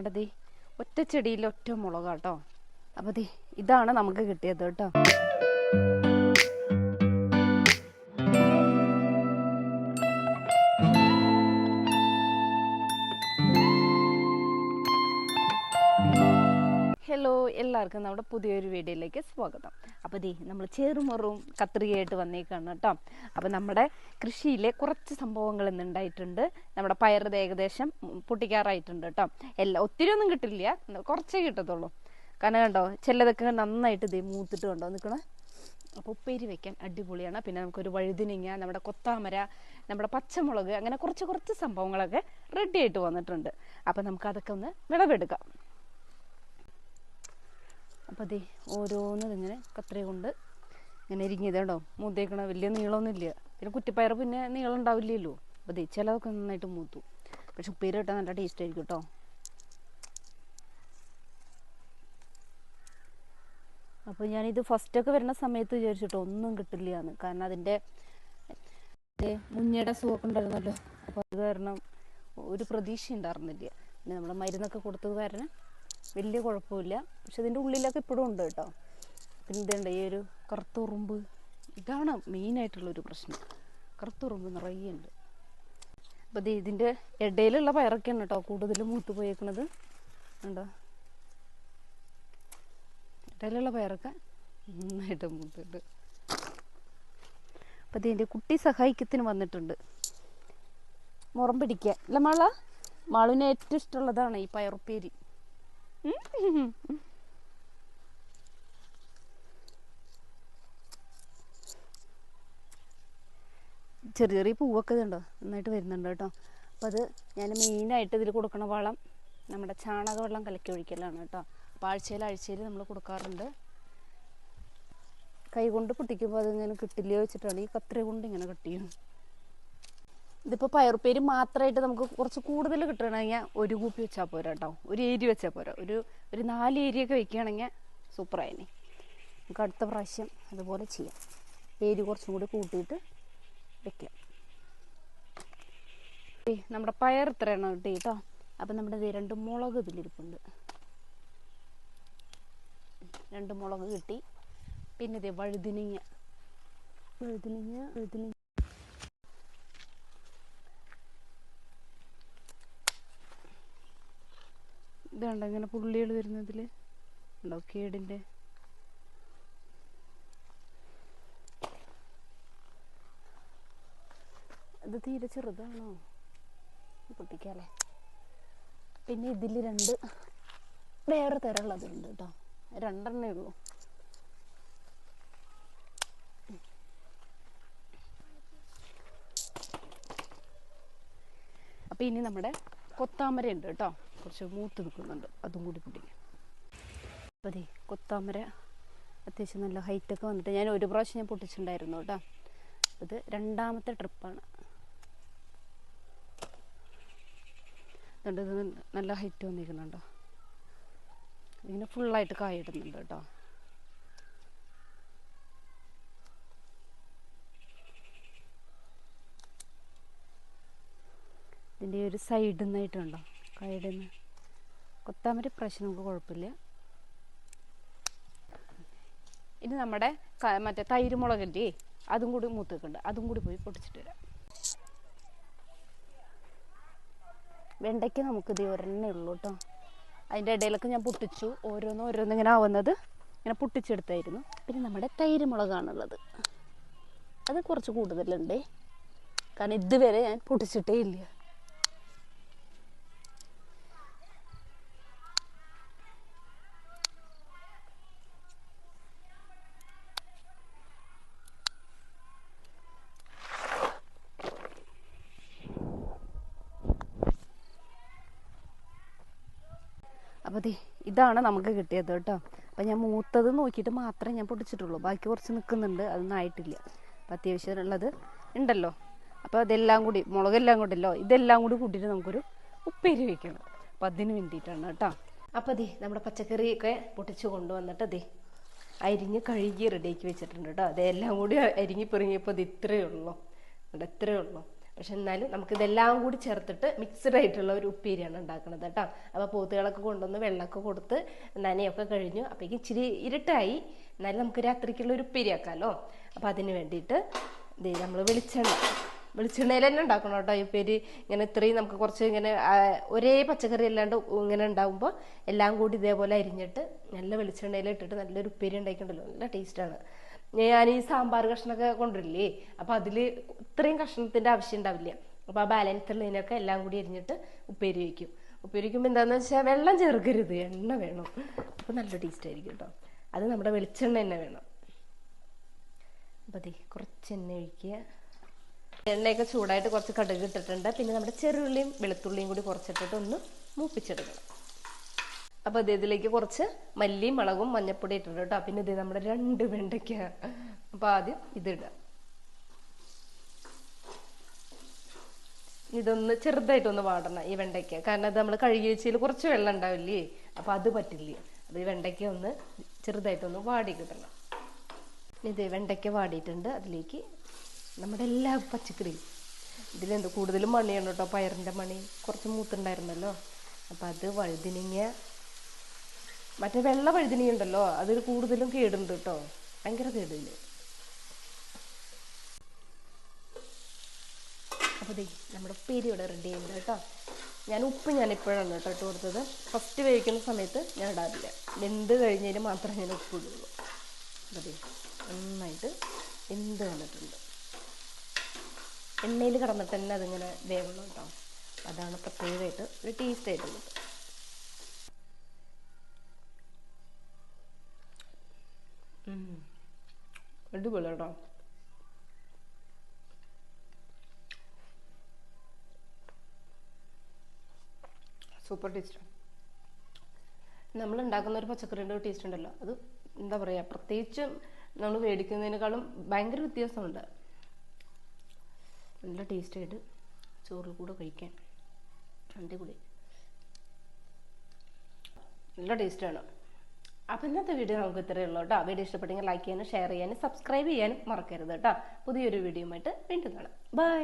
നമ്മുടെ ദേ ഒറ്റ ചെടിയിൽ ഒറ്റ മുളകാട്ടോ അപ്പോൾ ദേ ഇതാണ് നമുക്ക് കിട്ടിയത് കേട്ടോ. ഹലോ എല്ലാവർക്കും നമ്മുടെ പുതിയൊരു വീഡിയോയിലേക്ക് സ്വാഗതം. അപ്പോൾ ദേ നമ്മൾ ചേറുമറും കത്രികയായിട്ട് വന്നേക്കാണ് കേട്ടോ. അപ്പോൾ നമ്മുടെ കൃഷിയിലെ കുറച്ച് സംഭവങ്ങൾ ഇന്ന് ഉണ്ടായിട്ടുണ്ട്. നമ്മുടെ പയറത് ഏകദേശം പൊട്ടിക്കാറായിട്ടുണ്ട് കേട്ടോ. എല്ലാം ഒത്തിരി ഒന്നും കിട്ടില്ല. കുറച്ചേ കിട്ടത്തുള്ളൂ. കാരണം കണ്ടോ ചിലതൊക്കെ നന്നായിട്ട് ദേ മൂത്തിട്ട് കണ്ടോ നിൽക്കണേ അപ്പോൾ ഉപ്പേരി വെക്കാൻ അടിപൊളിയാണ്. പിന്നെ നമുക്കൊരു വഴുതിനിങ്ങ നമ്മുടെ കൊത്താമര നമ്മുടെ പച്ചമുളക് അങ്ങനെ കുറച്ച് കുറച്ച് സംഭവങ്ങളൊക്കെ റെഡി ആയിട്ട് വന്നിട്ടുണ്ട്. അപ്പോൾ നമുക്കതൊക്കെ ഒന്ന് വിളവെടുക്കാം. അപ്പോൾ അതെ ഓരോന്നും ഇങ്ങനെ കത്രി കൊണ്ട് ഇങ്ങനെ ഇരിങ്ങിയത് കേട്ടോ മൂത്തേക്കണ വലിയ നീളമൊന്നും ഇല്ല പിന്നെ കുറ്റിപ്പയർ പിന്നെ നീളം ഉണ്ടാവില്ലല്ലോ. അപ്പോൾ അതെ ചിലതൊക്കെ നന്നായിട്ട് മൂത്തു. പക്ഷെ ഉപ്പേരി ഇട്ടാൽ നല്ല ടേസ്റ്റ് ആയിരിക്കും കേട്ടോ അപ്പോൾ ഞാനിത് ഫസ്റ്റൊക്കെ വരുന്ന സമയത്ത് വിചാരിച്ചിട്ടോ ഒന്നും കിട്ടില്ല എന്ന് കാരണം അതിന്റെ മുഞ്ഞയുടെ സുഖമൊക്കെ ഉണ്ടായിരുന്നല്ലോ. അപ്പോൾ അത് കാരണം ഒരു പ്രതീക്ഷ ഉണ്ടായിരുന്നില്ല. പിന്നെ നമ്മൾ മരുന്നൊക്കെ കൊടുത്തത് കാരണം വലിയ കുഴപ്പമില്ല. പക്ഷെ ഇതിന്റെ ഉള്ളിലൊക്കെ ഇപ്പോഴും ഉണ്ട് കേട്ടോ. പിന്നെ ഇതുണ്ട് ഈ ഒരു കറുത്തുറുമ്പ്. ഇതാണ് മെയിനായിട്ടുള്ളൊരു പ്രശ്നം. കറുത്തുറുമ്പ് നിറയെ ഉണ്ട്. അപ്പോൾ ഇത് ഇതിന്റെ ഇടയിലുള്ള പയറൊക്കെയാണ് കേട്ടോ കൂടുതൽ മൂത്ത് പോയേക്കുന്നത് ഉണ്ടോ ഇടയിലുള്ള പയറൊക്കെ നന്നായിട്ട് മൂത്തുണ്ട്. അപ്പം ഇതിന്റെ കുട്ടി സഹായിക്കത്തിന് വന്നിട്ടുണ്ട്. മുറം പിടിക്കാൻ. അല്ല മാള? മാളുവിന് ഏറ്റവും ഇഷ്ടമുള്ളതാണ് ഈ പയറുപ്പേരി. ചെറിയ ചെറിയ പൂവൊക്കെ ഇതുണ്ടോ? നന്നായിട്ട് വരുന്നുണ്ട് കേട്ടോ. അപ്പം അത് ഞാൻ മെയിനായിട്ട് ഇതിൽ കൊടുക്കണ വളം നമ്മുടെ ചാണക വെള്ളം കലക്കി ഒഴിക്കലാണ് കേട്ടോ. അപ്പോൾ ആഴ്ചയിൽ ആഴ്ചയിൽ നമ്മൾ കൊടുക്കാറുണ്ട്. കൈ കൊണ്ട് പൊട്ടിക്കുമ്പോൾ അതിങ്ങനെ കിട്ടില്ല വെച്ചിട്ടാണ് ഈ കത്രി കൊണ്ട് ഇങ്ങനെ കട്ട് ചെയ്യും ഇതിപ്പോൾ പയറുപ്പേര് മാത്രമായിട്ട് നമുക്ക് കുറച്ച് കൂടുതൽ കിട്ടണമെങ്കിൽ ഒരു കൂപ്പി വെച്ചാൽ പോരാ കേട്ടോ ഒരു ഏരി വെച്ചാൽ പോരാ. ഒരു ഒരു നാല് ഏരിയൊക്കെ വെക്കുകയാണെങ്കിൽ സൂപ്പറായിനെ. നമുക്ക് അടുത്ത പ്രാവശ്യം അതുപോലെ ചെയ്യാം. ഏരി കുറച്ചും കൂടി കൂട്ടിയിട്ട് വെക്കാം. നമ്മുടെ പയർ ഇത്രയാണ് കിട്ടി. കേട്ടോ അപ്പം നമ്മുടെ രണ്ട് മുളക് ഇതിലിരിപ്പുണ്ട്. രണ്ട് മുളക് കിട്ടി. പിന്നെ ഇതേ വഴുതിനിങ്ങ. വഴുതിനിങ്ങ വഴുതിനിങ്ങ. ഇതുണ്ടോ ഇങ്ങനെ പുള്ളികൾ വരുന്നതിൽ ഉണ്ടോ കേടിന്റെ? ഇത് തീരെ ചെറുതാണോ? പൊട്ടിക്കാല്ലേ? പിന്നെ ഇതിൽ രണ്ട് വേറെ തരമുള്ളതുണ്ട് കേട്ടോ. രണ്ടെണ്ണേ ഉള്ളൂ. അപ്പം ഇനി നമ്മുടെ കൊത്താമര ഉണ്ട് കേട്ടോ. കുറച്ച് മൂത്ത് നിൽക്കുന്നുണ്ട്. അതും കൂടി പിടിക്കും. അപ്പോൾ അതെ കൊത്താമര അത്യാവശ്യം നല്ല ഹൈറ്റൊക്കെ വന്നിട്ട് ഞാൻ ഒരു പ്രാവശ്യം ഞാൻ പൊട്ടിച്ചിട്ടുണ്ടായിരുന്നു കേട്ടോ. ഇത് രണ്ടാമത്തെ ട്രിപ്പാണ് ഇത് നല്ല ഹൈറ്റ് വന്നിരിക്കുന്നുണ്ടോ. ഇങ്ങനെ ഫുള്ളായിട്ട് കായിടുന്നുണ്ട് കേട്ടോ. ഇതിന്റെ ഒരു സൈഡിൽ നിന്നായിട്ടുണ്ടോ കായിടുന്ന കൊത്താമര പ്രാവശ്യം നമുക്ക് കുഴപ്പമില്ല. ഇനി നമ്മുടെ മറ്റേ തൈര് മുളകല്ലേ അതും കൂടി മൂത്തേക്കുണ്ട്. അതും കൂടി പോയി പൊട്ടിച്ചിട്ട് വരാം. വെണ്ടയ്ക്ക് നമുക്കിത് ഒരെണ്ണേ ഉള്ളൂ കേട്ടോ അതിന്റെ ഇടയിലൊക്കെ ഞാൻ പൊട്ടിച്ചു. ഓരോന്നും ഓരോന്നും ഇങ്ങനെ ആവുന്നത് ഇങ്ങനെ പൊട്ടിച്ചെടുത്തായിരുന്നു. പിന്നെ നമ്മുടെ തൈര് മുളകാണുള്ളത്. അത് കുറച്ച് കൂടുതലുണ്ട്. കാരണം ഇതുവരെ ഞാൻ പൊട്ടിച്ചിട്ടേ ഇല്ല. അപ്പോൾ ദേ ഇതാണ് നമുക്ക് കിട്ടിയത് കേട്ടോ. അപ്പം ഞാൻ മൂത്തത് നോക്കിയിട്ട് മാത്രമേ ഞാൻ പൊട്ടിച്ചിട്ടുള്ളൂ. ബാക്കി കുറച്ച് നിൽക്കുന്നുണ്ട് അതൊന്നും ആയിട്ടില്ല. അപ്പം അത്യാവശ്യം ഉള്ളത് ഉണ്ടല്ലോ. അപ്പോൾ അതെല്ലാം കൂടി മുളകെല്ലാം കൂടിയല്ലോ ഇതെല്ലാം കൂടി കൂട്ടിയിട്ട് നമുക്കൊരു ഉപ്പേരി വയ്ക്കണം അപ്പം അതിന് വേണ്ടിയിട്ടാണ് കേട്ടോ. അപ്പോൾ അതെ നമ്മുടെ പച്ചക്കറിയൊക്കെ പൊട്ടിച്ച് കൊണ്ടുവന്നിട്ട് അതെ അരിഞ്ഞ് കഴുകി റെഡിയാക്കി വെച്ചിട്ടുണ്ട് കേട്ടോ. അതെല്ലാം കൂടി അരിഞ്ഞി പെറുങ്ങിയപ്പോൾ അത് ഇത്രയേ ഉള്ളൂ. ഇത്രയേ ഉള്ളൂ. പക്ഷെ എന്നാലും നമുക്ക് ഇതെല്ലാം കൂടി ചേർത്തിട്ട് മിക്സ്ഡ് ആയിട്ടുള്ള ഒരു ഉപ്പേരിയാണ് ഉണ്ടാക്കുന്നത് കേട്ടോ. അപ്പോൾ പോത്തുകളൊക്കെ കൊണ്ടുവന്ന് വെള്ളമൊക്കെ കൊടുത്ത് നനയൊക്കെ കഴിഞ്ഞു. അപ്പോഴേക്കും ഇച്ചിരി ഇരുട്ടായി. എന്നാലും നമുക്ക് രാത്രിക്കുള്ള ഒരു ഉപ്പേരി ആക്കാമല്ലോ അപ്പോൾ അതിന് വേണ്ടിയിട്ട് ദേ നമ്മൾ വെളിച്ചെണ്ണ. വെളിച്ചെണ്ണയിൽ തന്നെ ഉണ്ടാക്കണം കേട്ടോ ഈ ഉപ്പേരി. ഇങ്ങനെ ഇത്രയും നമുക്ക് കുറച്ച് ഇങ്ങനെ ഒരേ പച്ചക്കറി അല്ലാണ്ട് ഇങ്ങനെ ഉണ്ടാകുമ്പോൾ എല്ലാം കൂടി ഇതേപോലെ അരിഞ്ഞിട്ട് നല്ല വെളിച്ചെണ്ണയിൽ ഇട്ടിട്ട് നല്ലൊരു ഉപ്പേരി ഉണ്ടാക്കിയിട്ടുണ്ടല്ലോ. നല്ല ടേസ്റ്റാണ് ഞാൻ ഈ സാമ്പാർ കഷ്ണമൊക്കെ കൊണ്ടുവരില്ലേ? അപ്പോൾ അതിൽ ഇത്രയും കഷ്ണത്തിന്റെ ആവശ്യം ഉണ്ടാവില്ല. അപ്പോൾ ആ ബാലൻസ് ഉള്ളതിനൊക്കെ എല്ലാം കൂടി എരിഞ്ഞിട്ട് ഉപ്പേരി വയ്ക്കും ഉപ്പേരി വയ്ക്കുമ്പോൾ എന്താണെന്ന് വെച്ചാൽ വെള്ളം ചേർക്കരുത് എണ്ണ വേണം. അപ്പോൾ നല്ല ടേസ്റ്റ് ആയിരിക്കും കേട്ടോ അത് നമ്മുടെ വെളിച്ചെണ്ണ തന്നെ വേണം. അപ്പോൾ അതെ കുറച്ച് എണ്ണ ഒഴിക്കുക. എണ്ണയൊക്കെ ചൂടായിട്ട് കുറച്ച് കടുക് ഇട്ടിട്ടുണ്ട്. പിന്നെ നമ്മുടെ ചെറുള്ളിയും വെളുത്തുള്ളിയും കൂടി കുറച്ചിട്ടിട്ട് ഒന്ന് മൂപ്പിച്ചെടുക്കണം. അപ്പോൾ ഇത് ഇതിലേക്ക് കുറച്ച് മല്ലിയും മുളകും മഞ്ഞപ്പൊടി ഇട്ടിട്ടുണ്ട് കേട്ടോ. പിന്നെ ഇത് നമ്മുടെ രണ്ട് വെണ്ടയ്ക്ക. അപ്പോൾ ആദ്യം ഇതിടുക. ഇതൊന്ന് ചെറുതായിട്ടൊന്ന് വാടണം ഈ വെണ്ടയ്ക്ക. കാരണം അത് നമ്മൾ കഴുകി വെച്ചതിൽ കുറച്ച് വെള്ളം ഉണ്ടാവില്ലേ? അപ്പോൾ അത് പറ്റില്ലേ? അപ്പൊ ഈ വെണ്ടയ്ക്ക ഒന്ന് ചെറുതായിട്ടൊന്ന് വാടി കിട്ടണം. ഇത് വെണ്ടയ്ക്ക വാടിയിട്ടുണ്ട്. അതിലേക്ക് നമ്മുടെ എല്ലാ പച്ചക്കറിയും. ഇതിലെന്ത് കൂടുതലും മണിയാണ് കേട്ടോ. പയറിന്റെ മണി. കുറച്ച് മൂത്തുണ്ടായിരുന്നല്ലോ. അപ്പം അത് വഴുതിനിങ്ങ മറ്റേ വെള്ള വഴുതിനി ഉണ്ടല്ലോ അതിൽ കൂടുതലും കേടുണ്ട് കേട്ടോ ഭയങ്കര കേടില്ല? അപ്പോൾ ദേ നമ്മുടെ ഉപ്പേരി ഇവിടെ റെഡി ചെയ്യുന്നുണ്ട് കേട്ടോ ഞാൻ ഉപ്പ് ഞാൻ ഇപ്പോഴാണ് കേട്ടോ ഇട്ട് കൊടുത്തത്. ഫസ്റ്റ് വേവിക്കുന്ന സമയത്ത് ഞാൻ ഇടാറില്ല. വെന്ത് കഴിഞ്ഞതിന് മാത്രമേ ഞാൻ ഉപ്പ് ഇടുള്ളൂ. അതെ നന്നായിട്ട് വെന്ത് വന്നിട്ടുണ്ട്. എണ്ണയിൽ കടന്നിട്ട് തന്നെ അതിങ്ങനെ വേവണം കേട്ടോ അതാണ് പ്രത്യേകമായിട്ട് ഒരു ടേസ്റ്റ് ആയിട്ടുള്ളത്. അടിപൊളി കേട്ടോ സൂപ്പർ ടേസ്റ്റ്. നമ്മൾ ഉണ്ടാക്കുന്ന ഒരു പച്ചക്കറിയുടെ ടേസ്റ്റ് ഉണ്ടല്ലോ. അത് എന്താ പറയുക പ്രത്യേകിച്ച് നമ്മൾ മേടിക്കുന്നതിനേക്കാളും ഭയങ്കര വ്യത്യാസമുണ്ട്. നല്ല ടേസ്റ്റായിട്ട് ചോറിൽ കൂടെ കഴിക്കാൻ. അടിപൊളി. നല്ല ടേസ്റ്റാണ് അപ്പം ഇന്നത്തെ വീഡിയോ നമുക്ക് ഇത്രയേ ഉള്ളൂ കേട്ടോ വീഡിയോ ഇഷ്ടപ്പെട്ടെങ്കിൽ ലൈക്ക് ചെയ്യാനും ഷെയർ ചെയ്യാനും സബ്സ്ക്രൈബ് ചെയ്യാനും മറക്കരുത് കേട്ടോ പുതിയൊരു വീഡിയോയുമായിട്ട് വീണ്ടും കാണാം. ബൈ